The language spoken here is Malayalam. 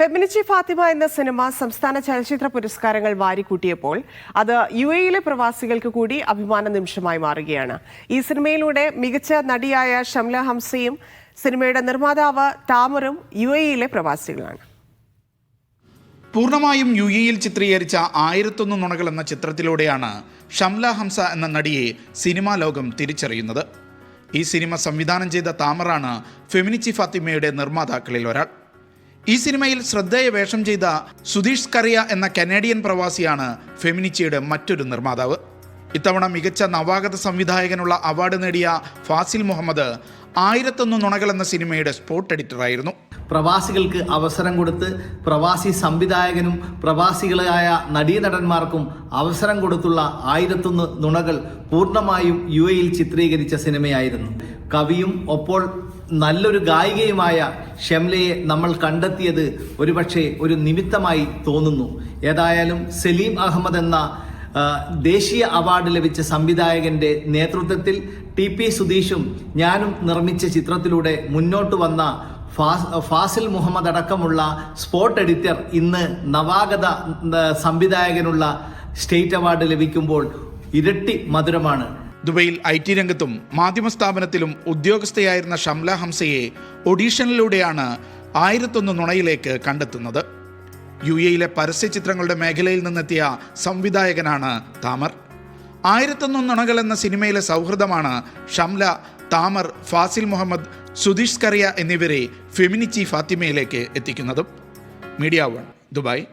ഫെമിനിച്ചി ഫാത്തിമ എന്ന സിനിമ സംസ്ഥാന ചലച്ചിത്ര പുരസ്കാരങ്ങൾ വാരിക്കൂട്ടിയപ്പോൾ അത് യു എയിലെ പ്രവാസികൾക്ക് കൂടി അഭിമാന നിമിഷമായി മാറുകയാണ്. ഈ സിനിമയിലൂടെ മികച്ച നടിയായ ഷംല ഹംസയും സിനിമയുടെ നിർമ്മാതാവ് താമറും യു എയിലെ പ്രവാസികളാണ്. പൂർണമായും യു എയിൽ ചിത്രീകരിച്ച ആയിരത്തൊന്ന് നുണകൾ എന്ന ചിത്രത്തിലൂടെയാണ് ഷംല ഹംസ എന്ന നടിയെ സിനിമാ ലോകം തിരിച്ചറിയുന്നത്. ഈ സിനിമ സംവിധാനം ചെയ്ത താമറാണ് ഫെമിനിച്ചി ഫാത്തിമയുടെ നിർമ്മാതാക്കളിൽ ഒരാൾ. ഈ സിനിമയിൽ ശ്രദ്ധേയ വേഷം ചെയ്ത സുധീഷ് കറിയ എന്ന കനേഡിയൻ പ്രവാസിയാണ് ഫെമിനിച്ചിയുടെ മറ്റൊരു നിർമ്മാതാവ്. ഇത്തവണ മികച്ച നവാഗത സംവിധായകനുള്ള അവാർഡ് നേടിയ ഫാസിൽ മുഹമ്മദ് ആയിരത്തൊന്ന് നുണകൾ എന്ന സിനിമയുടെ സ്പോട്ട് എഡിറ്ററായിരുന്നു. പ്രവാസികൾക്ക് അവസരം കൊടുത്ത് പ്രവാസി സംവിധായകനും പ്രവാസികളായ നടീനടന്മാർക്കും അവസരം കൊടുത്തുള്ള ആയിരത്തൊന്ന് നുണകൾ പൂർണമായും യു എയിൽ ചിത്രീകരിച്ച സിനിമയായിരുന്നു. കവിയും ഒപ്പോൾ നല്ലൊരു ഗായികയുമായ ഷംലയെ നമ്മൾ കണ്ടെത്തിയത് ഒരുപക്ഷെ ഒരു നിമിത്തമായി തോന്നുന്നു. ഏതായാലും സലീം അഹമ്മദ് എന്ന ദേശീയ അവാർഡ് ലഭിച്ച സംവിധായകന്റെ നേതൃത്വത്തിൽ ടി പി സുധീഷും ഞാനും നിർമ്മിച്ച ചിത്രത്തിലൂടെ മുന്നോട്ട് വന്ന ഫാസിൽ മുഹമ്മദ് അടക്കമുള്ള സ്പോട്ട് എഡിറ്റർ ഇന്ന് നവാഗത സംവിധായകനുള്ള സ്റ്റേറ്റ് അവാർഡ് ലഭിക്കുമ്പോൾ ഇരട്ടി മധുരമാണ്. ദുബൈയിൽ ഐ ടി രംഗത്തും മാധ്യമ സ്ഥാപനത്തിലും ഉദ്യോഗസ്ഥയായിരുന്ന ഷംല ഹംസയെ ഒഡീഷനിലൂടെയാണ് ആയിരത്തൊന്ന് നുണയിലേക്ക് കണ്ടെത്തുന്നത്. യു എയിലെ പരസ്യ ചിത്രങ്ങളുടെ മേഖലയിൽ നിന്നെത്തിയ സംവിധായകനാണ് താമർ. ആയിരത്തൊന്ന് നുണകൾ എന്ന സിനിമയിലെ സൗഹൃദമാണ് ഷംല താമർ ഫാസിൽ മുഹമ്മദ് സുധീഷ് കറിയ എന്നിവരെ ഫെമിനിച്ചി ഫാത്തിമയിലേക്ക് എത്തിക്കുന്നതും. Media One Dubai.